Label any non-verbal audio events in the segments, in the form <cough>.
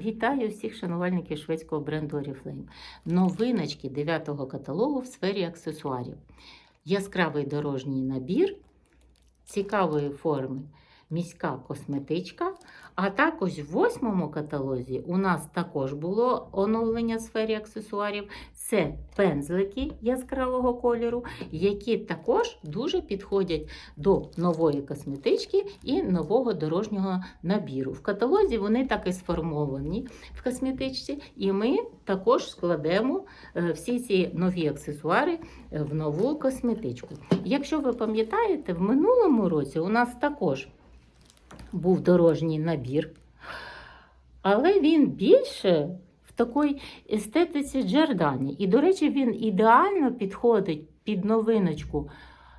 Вітаю всіх шанувальників шведського бренду Oriflame. Новиночки 9-го каталогу в сфері аксесуарів. Яскравий дорожній набір цікавої форми міська косметичка. А також в восьмому каталозі у нас також було оновлення в сфері аксесуарів. Це пензлики яскравого кольору, які також дуже підходять до нової косметички і нового дорожнього набіру. В каталозі вони так і сформовані в косметичці, і ми також складемо е, всі ці нові аксесуари е, в нову косметичку. Якщо ви пам'ятаєте, в минулому році у нас також був дорожній набір, але він більше такій естетиці Джордані. І, до речі, він ідеально підходить під новиночку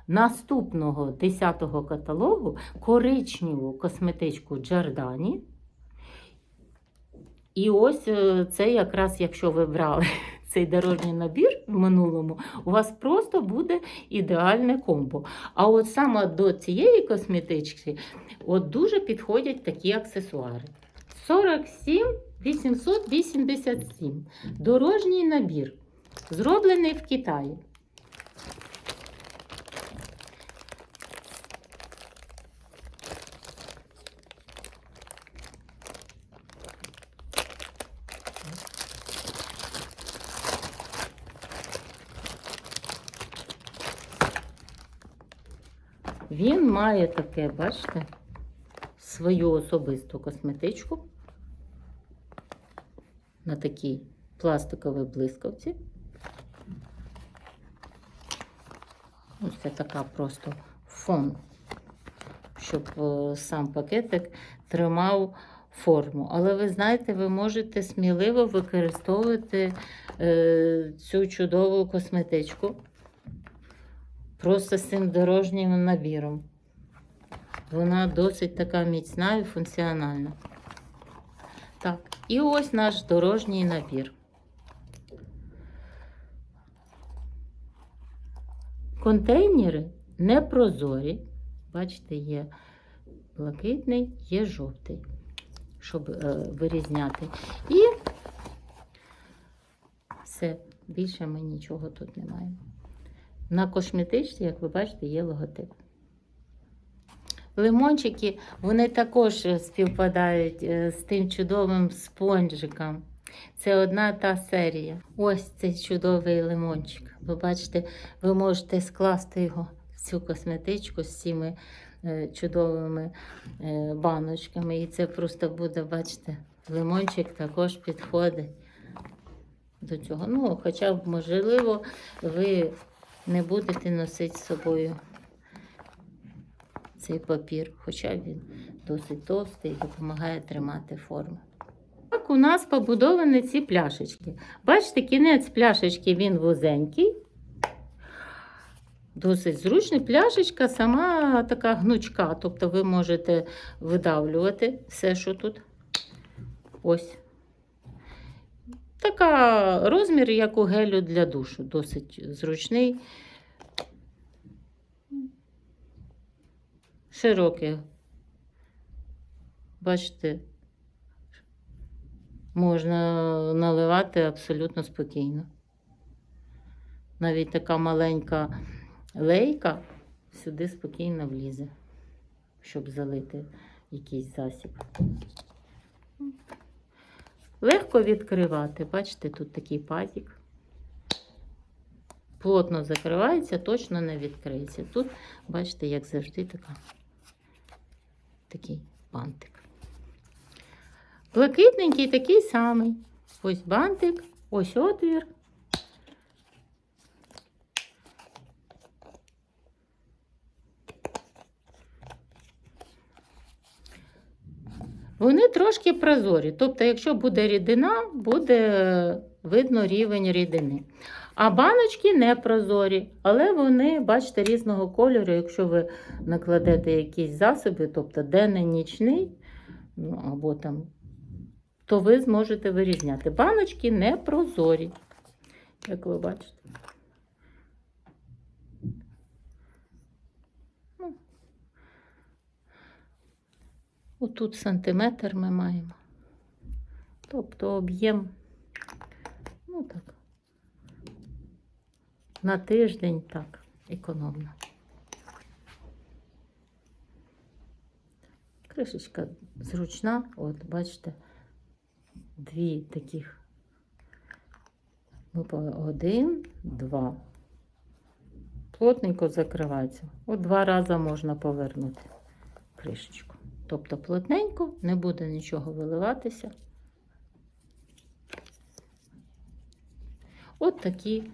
наступного 10-го каталогу коричневу косметичку Джордані. І ось е, це якраз, якщо ви брали <laughs> цей дорожній набір в минулому, у вас просто буде ідеальне комбо. А от саме до цієї косметички от дуже підходять такі аксесуари. 47 887. Дорожній набір. Зроблений в Китаї. Він має таке, бачите, свою особисту косметичку на такій пластиковій блискавці. Ось це така просто фон, щоб е, сам пакетик тримав форму. Але ви знаєте, ви можете сміливо використовувати е, цю чудову косметичку просто з цим дорожнім набіром. Вона досить така міцна і функціональна. Так, і ось наш дорожній набір. Контейнери непрозорі. Бачите, є блакитний, є жовтий, щоб е, вирізняти. І все, більше ми нічого тут не маємо. На косметичці, як ви бачите, є логотип. Лимончики, вони також співпадають е, з тим чудовим спонжиком. Це одна та серія. Ось цей чудовий лимончик. Ви бачите, ви можете скласти його в цю косметичку з цими е, чудовими е, баночками. І це просто буде, бачите, лимончик також підходить до цього. Ну, хоча б, можливо, ви не будете носити з собою цей папір, хоча він досить товстий і допомагає тримати форму. Так, у нас побудовані ці пляшечки. Бачите, кінець пляшечки він вузенький. Досить зручний. Пляшечка сама така гнучка, тобто ви можете видавлювати все, що тут. Ось. Така розмір, як у гелю для душу, досить зручний. Широкий. Бачите, можна наливати абсолютно спокійно. Навіть така маленька лейка сюди спокійно влізе, щоб залити якийсь засіб. Легко відкривати, бачите, тут такий пазик. Плотно закривається, точно не відкриється. Тут, бачите, як завжди, така, такий бантик. Блакитненький такий самий. Ось бантик, ось отвір. Вони трошки прозорі. Тобто, якщо буде рідина, буде видно рівень рідини. А баночки не прозорі, але вони, бачите, різного кольору. Якщо ви накладете якісь засоби, тобто денний, нічний, ну, або там, то ви зможете вирізняти. Баночки не прозорі, як ви бачите. Ну, Отут сантиметр ми маємо Тобто об'єм, ну так, на тиждень так, економно. Кришечка зручна, от бачите, дві таких. Один, два. Плотненько закривається. От два рази можна повернути кришечку. Тобто плотненько, не буде нічого виливатися. От такі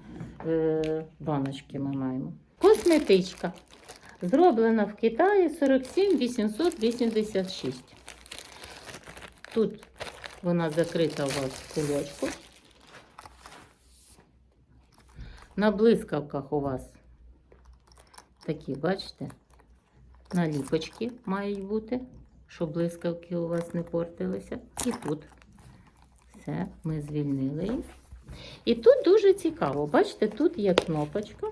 е, баночки ми маємо. Косметичка. Зроблена в Китаї 47 886. Тут вона закрита у вас в кульочку. На блискавках у вас такі, бачите, наліпочки мають бути, щоб блискавки у вас не портилися. І тут все, ми звільнили їх. І тут дуже цікаво, бачите, тут є кнопочка.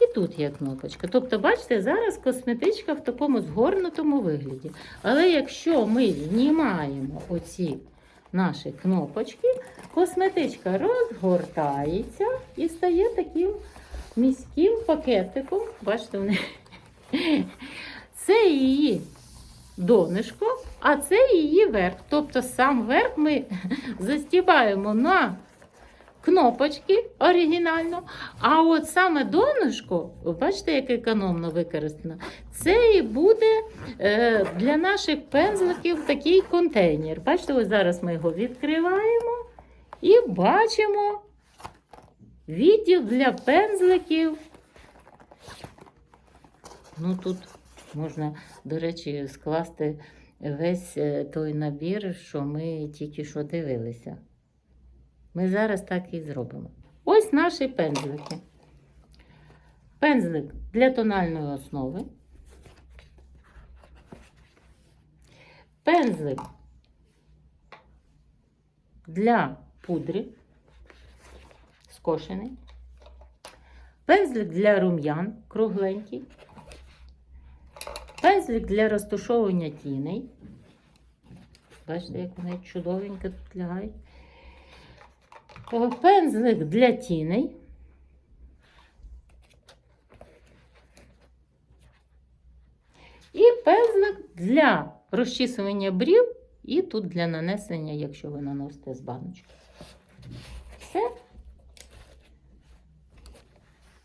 І тут є кнопочка. Тобто, бачите, зараз косметичка в такому згорнутому вигляді. Але якщо ми знімаємо оці наші кнопочки, косметичка розгортається і стає таким міським пакетиком. Бачите, вони. Це її донышко, а це її верх. Тобто сам верх ми <laughs> застібаємо на кнопочки оригінально. А от саме донышко, бачите, як економно використано, це і буде е, для наших пензликів такий контейнер. Бачите, ось зараз ми його відкриваємо і бачимо відділ для пензликів. Ну тут можна, до речі, скласти весь е, той набір, що ми тільки що дивилися. Ми зараз так і зробимо. Ось наші пензлики. Пензлик для тональної основи. Пензлик для пудри скошений. Пензлик для рум'ян кругленький. Пензлик для розташовування тіней. Бачите, як вони чудовенько тут лягають. Пензлик для тіней. І пензлик для розчісування брів, і тут для нанесення, якщо ви наносите з баночки. Все.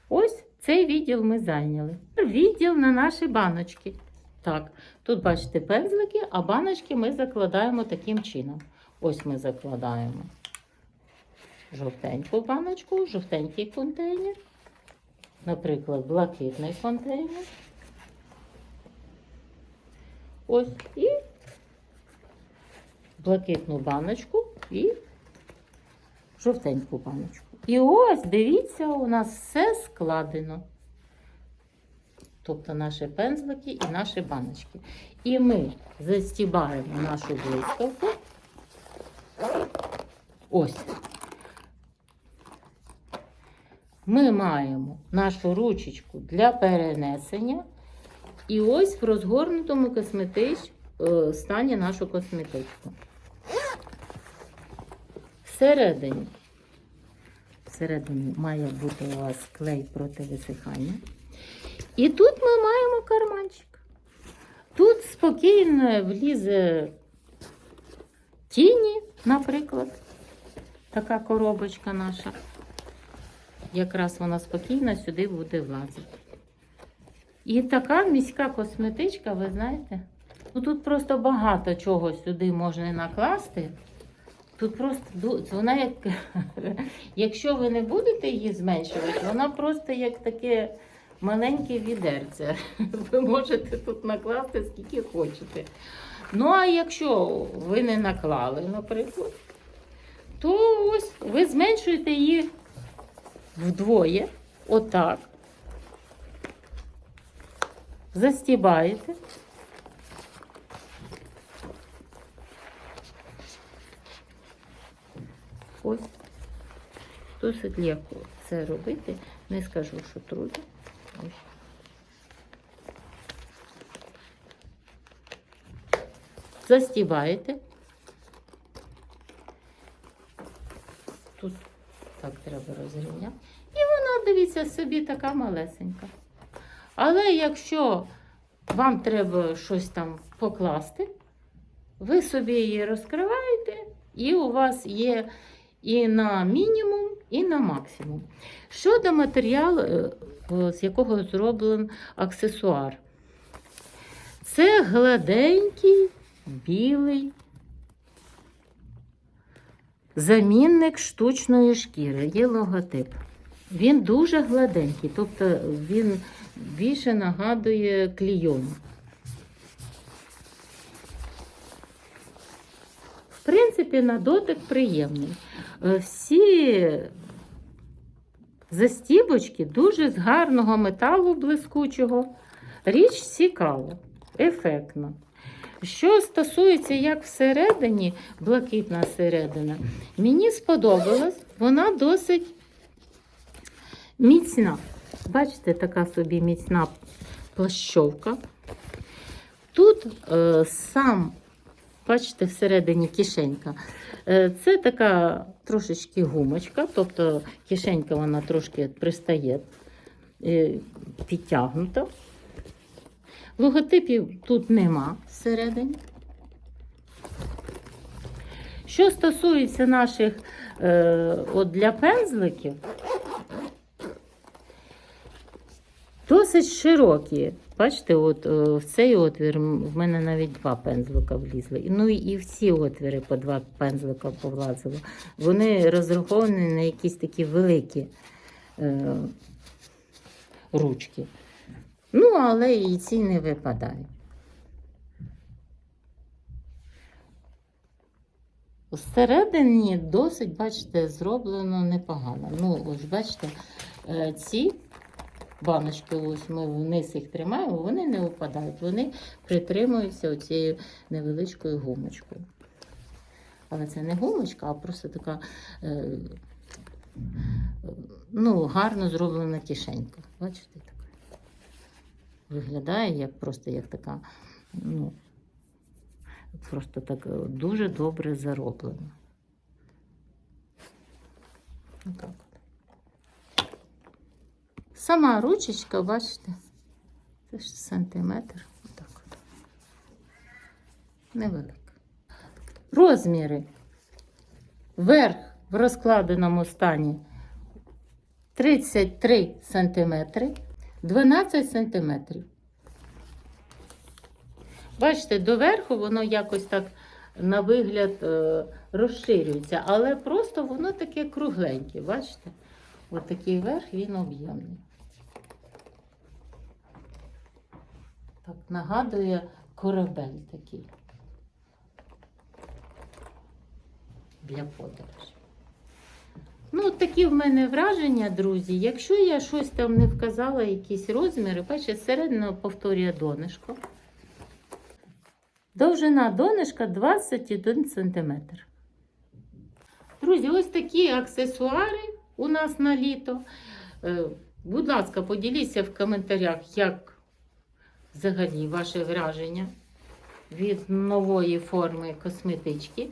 Ось цей відділ ми зайняли. Відділ на наші баночки. Так, тут бачите пензлики, а баночки ми закладаємо таким чином. Ось ми закладаємо жовтеньку баночку, жовтенький контейнер, наприклад, блакитний контейнер. Ось і блакитну баночку і жовтеньку баночку. І ось, дивіться, у нас все складено. Тобто наші пензлики і наші баночки. І ми застібаємо нашу блискавку. Ось. Ми маємо нашу ручечку для перенесення. І ось в розгорнутому косметич, е, стані нашу косметичку. Всередині, всередині має бути у вас клей проти висихання. І тут ми маємо карманчик. Тут спокійно влізе тіні, наприклад, така коробочка наша. Якраз вона спокійно сюди буде влазити. І така міська косметичка, ви знаєте, ну тут просто багато чого сюди можна накласти. Тут просто вона як, <laughs> якщо ви не будете її зменшувати, вона просто як таке маленьке відерце. <laughs> Ви можете тут накласти скільки хочете. Ну, а якщо ви не наклали, наприклад, то ось ви зменшуєте її вдвоє, отак. Застібаєте. Ось. Досить легко це робити. Не скажу, що трудно. Ось. Застібаєте. тут так треба розрівняти. І вона, дивіться, собі така малесенька. Але якщо вам треба щось там покласти, ви собі її розкриваєте, і у вас є і на мінімум, і на максимум. Щодо матеріалу, е, з якого зроблений аксесуар, це гладенький білий замінник штучної шкіри. Є логотип. Він дуже гладенький, тобто він більше нагадує клійон. В принципі, на дотик приємний. Е, Всі застібочки дуже з гарного металу блискучого. Річ цікава, ефектна. Що стосується, як всередині, блакитна середина, мені сподобалось, вона досить міцна. Бачите, така собі міцна плащовка. Тут е, сам, бачите, всередині кишенька. Е, це така трошечки гумочка, тобто кишенька вона трошки пристає, е, підтягнута. Логотипів тут нема всередині. Що стосується наших е, от для пензликів, досить широкі. Бачите, от е, в цей отвір в мене навіть два пензлика влізли. Ну і- в ці отвіри по два пензлика повлазило. Вони розраховані на якісь такі великі е, ручки. Ну, але і ці не випадають. Всередині досить, бачите, зроблено непогано. Ну, ось бачите, е, ці баночки, ось ми вниз їх тримаємо, вони не випадають, вони притримуються оцією невеличкою гумочкою. Але це не гумочка, а просто така е, ну, гарно зроблена кишенька. Бачите, така. Виглядає як просто як така, ну, просто так е, дуже добре зароблено. Отак от. Сама ручечка, бачите, це ж сантиметр. Отак от. Невелика. Розміри. Верх в розкладеному стані 33 сантиметри, 12 сантиметрів. Бачите, доверху воно якось так на вигляд е, розширюється, але просто воно таке кругленьке, бачите? Ось такий верх він об'ємний. Так, нагадує корабель такий. Для подорожі. Ну, от такі в мене враження, друзі. Якщо я щось там не вказала, якісь розміри, бачите, середина повторює донышко. Довжина донышка 21 см. Друзі, ось такі аксесуари у нас на літо. Е, Будь ласка, поділіться в коментарях, як взагалі ваше враження від нової форми косметички.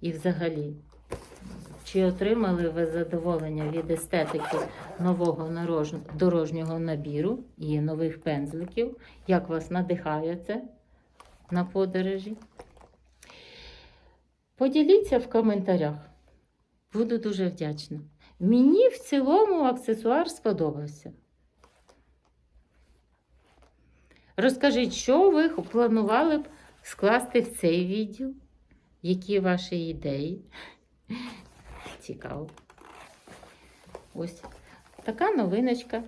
І взагалі, чи отримали ви задоволення від естетики нового дорожнього набіру і нових пензликів? Як вас надихає це на подорожі? Поділіться в коментарях. Буду дуже вдячна. Мені в цілому аксесуар сподобався. Розкажіть, що ви планували б скласти в цей відділ? Які ваші ідеї? Цікаво. Ось така новиночка е,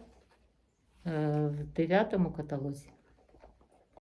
в дев'ятому каталозі.